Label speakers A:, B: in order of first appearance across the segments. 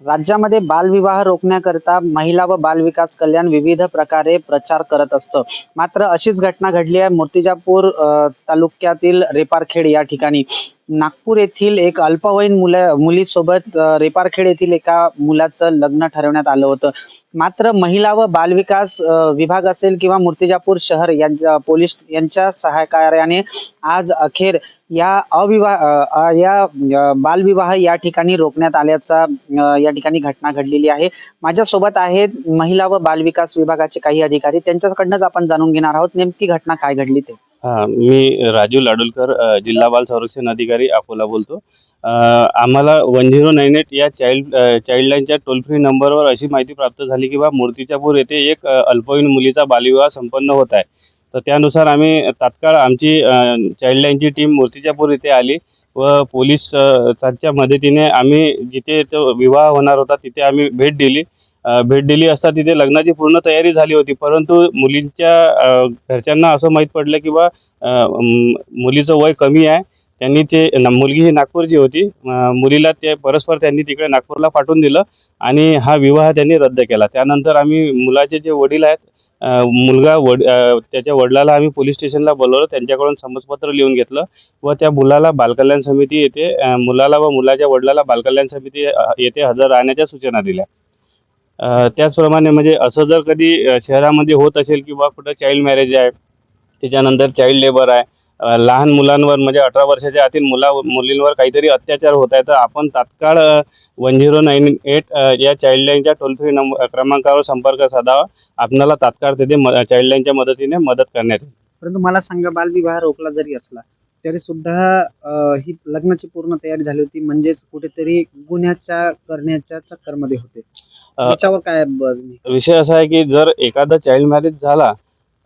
A: राज्यामध्ये बालविवाह रोखण्याकरता महिला व बालविकास कल्याण विविध प्रकारे प्रचार करत असतं. मात्र अशीच घटना घडली आहे मूर्तिजापूर तालुक्यातील रेपारखेड या ठिकाणी. नागपूर येथील एक अल्पवयीन मुला मुलीसोबत रेपारखेड येथील एका मुलाचं लग्न ठरवण्यात आलं होतं. मात्र महिला व बालविकास विभाग असेल किंवा मूर्तिजापूर शहर यांच्या पोलीस यांच्या सहायकार्याने आज अखेर या अविवाह या बालविवाह या ठिकाणी रोखण्यात आल्याचा या ठिकाणी घटना घडलेली आहे. माझ्यासोबत आहेत महिला व बालविकास विभागाचे काही अधिकारी. त्यांच्याकडनंच आपण जाणून घेणार आहोत नेमकी घटना काय घडली ते.
B: मी राजू लाडुलकर जिल्हा बाल संरक्षण अधिकारी अकोला बोलतो. आम्हाला वन झिरो नाईन एट या चाइल्ड अ, चाइल्डलाईनच्या टोल फ्री नंबरवर अशी माहिती प्राप्त झाली की बा मूर्तिजापूर येथे एक अल्पवयीन मुलीचा बालविवाह संपन्न होत आहे. तर त्यानुसार आम्ही तात्काळ आमची चाईल्डलाईनची चाइल्डलाईनची टीम मूर्तिजापूर इथे आली व पोलीस अ, मदतीने आम्ही जिथे तो विवाह होणार होता तिथे आम्ही भेट दिली. भेट दिली असता तिथे लग्नाची पूर्ण तयारी झाली होती. परंतु मुलींच्या घरच्यांना असं माहीत पडलं की बा मुलीचं वय कमी आहे. त्यांनी ते मुलगी ही नागपूरची होती. मुलीला ते परस्पर त्यांनी तिकडे नागपूरला पाठवून दिलं आणि हा विवाह त्यांनी रद्द केला. त्यानंतर आम्ही मुलाचे जे वडील आहेत मुलगा वड त्याच्या वडिलाला आम्ही पोलीस स्टेशनला बोलवलं. त्यांच्याकडून समजपत्र लिहून घेतलं व त्या मुलाला बालकल्याण समिती येथे मुलाला व मुलाच्या वडिलाला बालकल्याण समिती येथे हजर राहण्याच्या सूचना दिल्या. त्याचप्रमाणे म्हणजे असं जर कधी शहरामध्ये होत असेल किंवा कुठं चाइल्ड मॅरेज आहे त्याच्यानंतर चाइल्ड लेबर आहे लहान मुलांवर म्हणजे अठरा वर्षाच्या आतील मुला मुलींवर काहीतरी अत्याचार होत आहे. तर आपण तात्काळ वन झिरो नाईन एट या चाइल्डलाईनच्या टोल फ्री नंबर क्रमांकावर संपर्क साधावा आपणाला तात्काळ तिथे म चाइल्डलाईनच्या मदतीने मदत करण्यात येईल.
A: परंतु मला सांगा बालविवाह रोखला जरी असला तरी सुद्धा ही लग्नाची पूर्ण तयारी झाली होती. म्हणजेच कुठेतरी गुन्ह्याच्या करण्याच्या चक्करमध्ये होते.
B: अ,
A: याच्यावर काय
B: विषय असा आहे की जर एखादा चाइल्ड मॅरेज झाला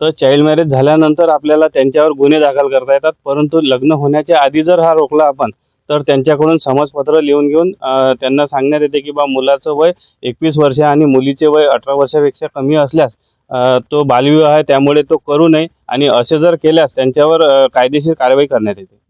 B: तर चाइल्ड मॅरेज झाल्यानंतर आपल्याला त्यांच्यावर गुन्हे दाखल करता येतात. परंतु लग्न होण्याच्या आधी जर हा रोखला आपण तर त्यांच्याकडून समजपत्र लिहून घेऊन त्यांना सांगण्यात येते की बा मुलाचं वय एकवीस वर्ष आणि मुलीचे वय अठरा वर्षापेक्षा कमी असल्यास तो बालविवाह आहे त्यामुळे तो करू नये आणि असे जर केल्यास त्यांच्यावर कायदेशीर कारवाई करण्यात येते.